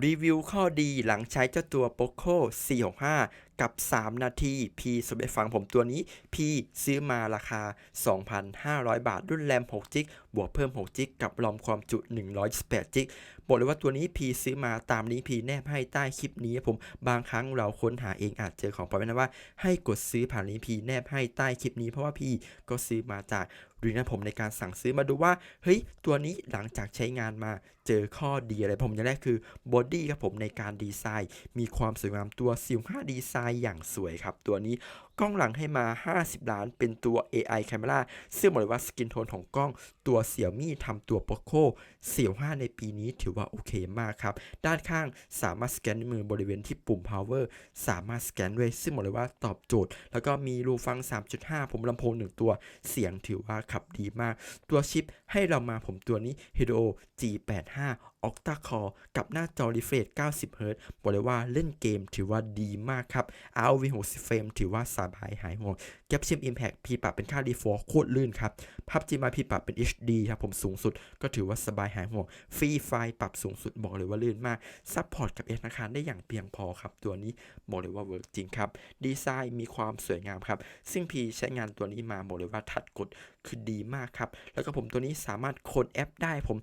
รีวิวข้อดีหลังใช้เจ้าตัว Poco 465กับ 3 นาที P สมเด็จฟังผมตัวนี้ P ซื้อมาราคา 2,500 บาท รุ่นแรม6 g b บวกเพิ่ม6 g b กับรอมความจุ 128 g b บอกเลยว่าตัวนี้ P ซื้อมาตามนี้ P แนบให้ใต้คลิปนี้ผมบางครั้งเราค้นหาเองอาจเจอของปลอมนะว่า ให้กดซื้อผ่านนี้ P แนบให้ใต้คลิปนี้เพราะว่า P ก็ซื้อมาจากดูนะผมในการสั่งซื้อมาดูว่าเฮ้ยตัวนี้หลังจากใช้งานมาเจอข้อดีอะไรผมอย่างแรกคือบอดี้ครับผมในการดีไซน์ มีความสวยงามตัวซิล5ดีไซน์อย่างสวยครับ ตัวนี้ กล้องหลังให้มา 50 ล้าน เป็นตัว AI Camera ซึ่งบอกเลยว่าสกินโทนของกล้องตัวเสี่ยมี่ทำตัว Poco เสี่ยว5ในปีนี้ถือว่าโอเคมากครับ ด้านข้างสามารถสแกนมือบริเวณที่ปุ่ม power สามารถสแกนด้วยซึ่งบอกเลยว่าตอบโจทย์ แล้วก็มีรูฟัง 3.5 ผมลำโพง 1 ตัวเสียงถือว่าขับดีมาก ตัวชิปให้เรามาผมตัวนี้ Helio G85 Octa Core กับหน้าจอ refresh 90 Hz บอกเลยว่าเล่นเกมถือว่าดีมากครับ ROV 60เฟรมถือว่าสบายหายห่วง g a p s i m Impact พีปรับเป็นค่า D4 โคตรลื่นครับพับจีมาพีปรับเป็น HD ครับผมสูงสุด ก็ถือว่าสบายหายห่วงฟรีไฟปรับสูงสุดบอกเลยว่าลื่นมากซัพพอร์ตกับเอธนาคารได้อย่างเพียงพอครับตัวนี้บอกเลยว่าเวิร์กจริงครับดีไซน์มีความสวยงามครับซึ่งพีใช้งานตัวนี้มาบอกเลยว่าทัดกดคือดีมากครับแล้วก็ผมตัวนี้สามารถโคนแอปได้ผม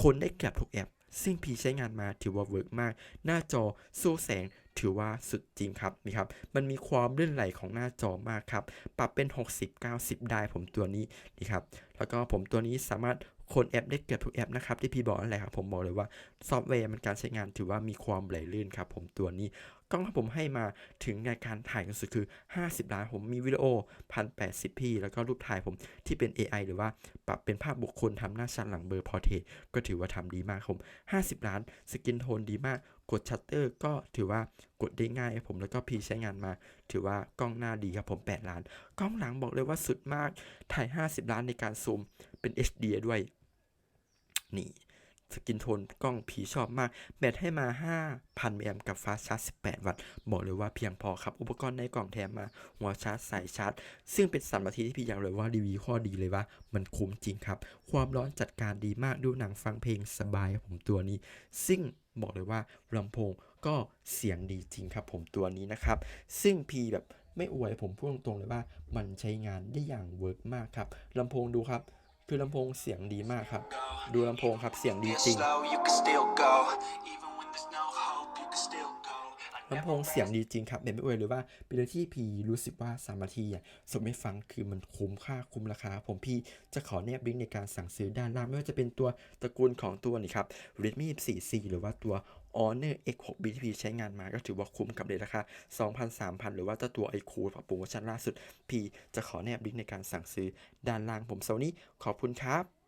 คนได้เกือบทุกแอป ซึ่งพีใช้งานมาถือว่าเวิร์กมาก หน้าจอสู้แสงถือว่าสุดจริงครับนี่ครับ มันมีความเลื่อนไหลของหน้าจอมากครับ ปรับเป็น 60 90 ได้ผมตัวนี้นี่ครับ แล้วก็ผมตัวนี้สามารถคนแอปได้เกือบทุกแอปนะครับที่พี่บอกนั่นแหละครับผมบอกเลยว่าซอฟต์แวร์มันการใช้งานถือว่ามีความไหลลื่นครับผมตัวนี้ กล้องที่ผมให้มาถึงในการถ่ายกันสุดคือ 50 ล้านผมมีวิดีโอ 1080p แล้วก็รูปถ่ายผมที่เป็น AI หรือว่าปรับเป็นภาพบุคคลทำหน้าชัดหลังเบอร์พอเทก็ถือว่าทำดีมากผม 50 ล้านสกินโทนดีมากกดชัตเตอร์ก็ถือว่ากดได้ง่ายครับผมแล้วก็พีใช้งานมา ถือว่ากล้องหน้าดีครับผม 8 ล้าน กล้องหลังบอกเลยว่าสุดมากถ่าย 50 ล้านในการซูมเป็น HD ด้วยนี่ สกินโทนกล้องผีชอบมาก แบตให้มา 5,000มิลลิแอมกับฟาชาร์จ 18 วัตต์ บอกเลยว่าเพียงพอครับ อุปกรณ์ในกล่องแถมมา หัวชาร์จสายชาร์จ ซึ่งเป็นสัมนาทีที่พี่อยากเลยว่ารีวิวข้อดีเลยว่า มันคุ้มจริงครับ ความร้อนจัดการดีมากดูหนังฟังเพลงสบายผมตัวนี้ ซึ่งบอกเลยว่าลำโพงก็เสียงดีจริงครับ ผมตัวนี้นะครับ ซึ่งพีแบบไม่อวยผมพูดตรงๆเลยว่า มันใช้งานได้อย่างเวิร์กมากครับลำโพงดูครับ คือลำโพงเสียงดีมากครับ ดูลำโพงครับเสียงดีจริงลำโพงเสียงดีจริงครับแบบไม่อวยเลยว่าเป็นเรื่องที่พีรู้สึกว่าสามนาทีอะสมไม่ฟังคือมันคุ้มค่าคุ้มราคา ผมพี่จะขอแนบลิงก์ในการสั่งซื้อด้านล่างไม่ว่าจะเป็นตัวตระกูลของตัวนี่ครับ Redmi 4C หรือว่าตัว Honor X6 b ที่พีใช้งานมาก็ถือว่าคุ้มกับเลยราคา 2,000 3,000 หรือว่าเจ้าตัว iQOO ปรับปรุงเวอร์ชันล่าสุดพีจะขอแนบลิงก์ในการสั่งซื้อด้านล่างผมโซนี้ขอบคุณครับ